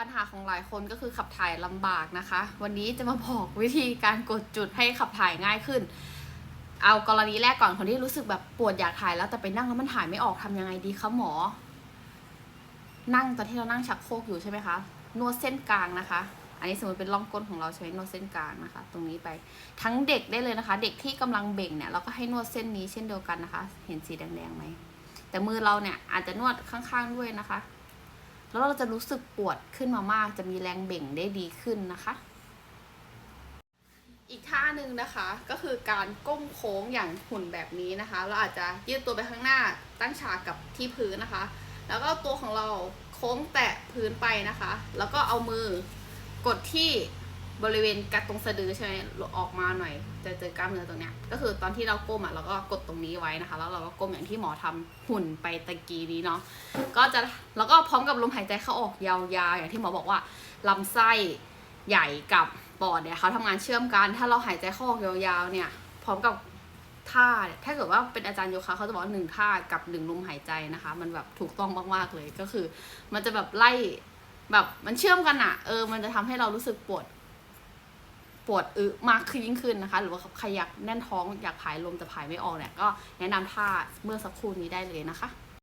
ปัญหาของหลายคนก็คือขับถ่ายลำบากนะคะ วันนี้จะมาบอกวิธีการกดจุดให้ขับถ่ายง่ายขึ้น เอากรณีแรกก่อนคนที่รู้สึกแบบปวดอยากถ่ายแล้วแต่ไปนั่งแล้วมันถ่ายไม่ออกทำยังไงดีคะหมอ นั่งตอนที่เรานั่งชักโครกอยู่ใช่ไหมคะนวดเส้นกลางนะคะ อันนี้สมมติเป็นร่องก้นของเราใช้นวดเส้นกลางนะคะ ตรงนี้ไปทั้งเด็กได้เลยนะคะ เด็กที่กำลังเบ่งเนี่ยเราก็ให้นวดเส้นนี้เช่นเดียวกันนะคะ เห็นสีแดงๆไหมแต่มือเราเนี่ยอาจจะนวดข้างๆด้วยนะคะ แล้วเราจะรู้สึกปวดขึ้นมามาก จะมีแรงเบ่งได้ดีขึ้นนะคะ อีกท่าหนึ่งนะคะก็คือการก้มโค้งอย่างหุ่นแบบนี้นะคะ เราอาจจะยืดตัวไปข้างหน้าตั้งฉากกับที่พื้นนะคะ แล้วก็ตัวของเราโค้งแตะพื้นไปนะคะ แล้วก็เอามือกดที่ บริเวณกัดตรงสะดือใช่ไหมออกมาหน่อยจะเจอกล้ามเนื้อตรงเนี้ยก็คือตอนที่เราก้มอะเราก็กดตรงนี้ไว้นะคะ แล้วเราก็ก้มอย่างที่หมอทำหุ่นไปตะกี้นี้เนาะก็จะแล้วก็พร้อมกับลมหายใจเข้าออกยาวๆอย่างที่หมอบอกว่าลำไส้ใหญ่กับปอดเนี่ยเขาทำงานเชื่อมกันถ้าเราหายใจเข้าออกยาวๆเนี่ยพร้อมกับท่าเนี่ยถ้าเกิดว่าเป็นอาจารย์โยคะเขาจะบอกว่าหนึ่งท่ากับหนึ่งลมหายใจนะคะ มันแบบถูกต้องมากๆเลยก็คือ มันจะแบบไล่แบบมันเชื่อมกันอะเออ มันจะทำให้เรารู้สึกปวด ปวดอึมากขึ้นยิ่งขึ้นนะคะ หรือว่าใครอยากแน่นท้องอยากผายลมแต่ผายไม่ออกเนี่ยก็แนะนำท่าเมื่อสักครู่นี้ได้เลยนะคะ